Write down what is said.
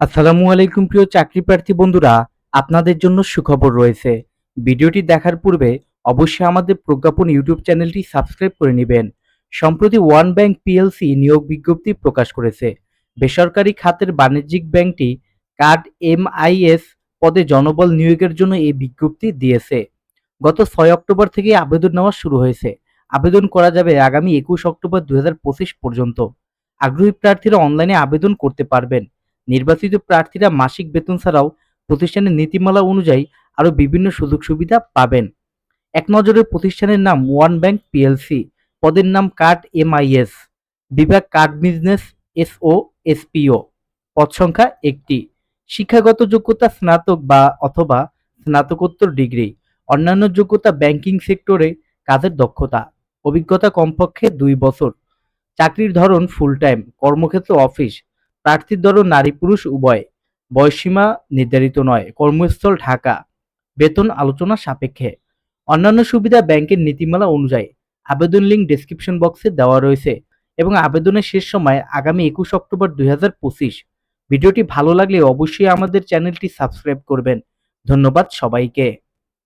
আসসালামু আলাইকুম প্রিয় চাকরি প্রার্থী বন্ধুরা, আপনাদের জন্য সুখবর রয়েছে। ভিডিওটি দেখার পূর্বে অবশ্যই আমাদের প্রজ্ঞাপন ইউটিউব চ্যানেলটি সাবস্ক্রাইব করে নেবেন। সম্প্রতি ওয়ান ব্যাংক পিএলসি নিয়োগ বিজ্ঞপ্তি প্রকাশ করেছে। বেসরকারি খাতের বাণিজ্যিক ব্যাংকটি কার্ড এমআইএস পদে জনবল নিয়োগের জন্য এই বিজ্ঞপ্তি দিয়েছে। গত ছয় অক্টোবর থেকে আবেদন নেওয়া শুরু হয়েছে। আবেদন করা যাবে আগামী একুশ অক্টোবর দুই হাজার পঁচিশ পর্যন্ত। আগ্রহী প্রার্থীরা অনলাইনে আবেদন করতে পারবেন। নির্বাচিত প্রার্থীরা মাসিক বেতন ছাড়াও প্রতিষ্ঠানের নীতিমালা অনুযায়ী আরও বিভিন্ন সুযোগ সুবিধা পাবেন। এক নজরে প্রতিষ্ঠানের নাম ওয়ান ব্যাংক পিএলসি, পদের নাম কার্ড এমআইএস, বিভাগ কার্ড বিজনেস এসও, এসপিও, পদ সংখ্যা একটি, শিক্ষাগত যোগ্যতা স্নাতক বা অথবা স্নাতকোত্তর ডিগ্রি, অন্যান্য যোগ্যতা ব্যাংকিং সেক্টরে কাজের দক্ষতা, অভিজ্ঞতা কমপক্ষে দুই বছর, চাকরির ধরন ফুল টাইম কর্মক্ষেত্র অফিস প্রার্থীর ধরন নারী, পুরুষ, উভয়। বয়সীমা নির্ধারিত নয়। কর্মস্থল ঢাকা। বেতন আলোচনা সাপেক্ষে। অন্যান্য সুবিধা ব্যাংকের নীতিমালা অনুযায়ী আবেদন লিঙ্ক ডেসক্রিপশন বক্সে দেওয়া রয়েছে এবং আবেদনের শেষ সময় আগামী একুশ অক্টোবর দুই হাজার পঁচিশ। ভিডিওটি ভালো লাগলে অবশ্যই আমাদের চ্যানেলটি সাবস্ক্রাইব করবেন। ধন্যবাদ সবাইকে।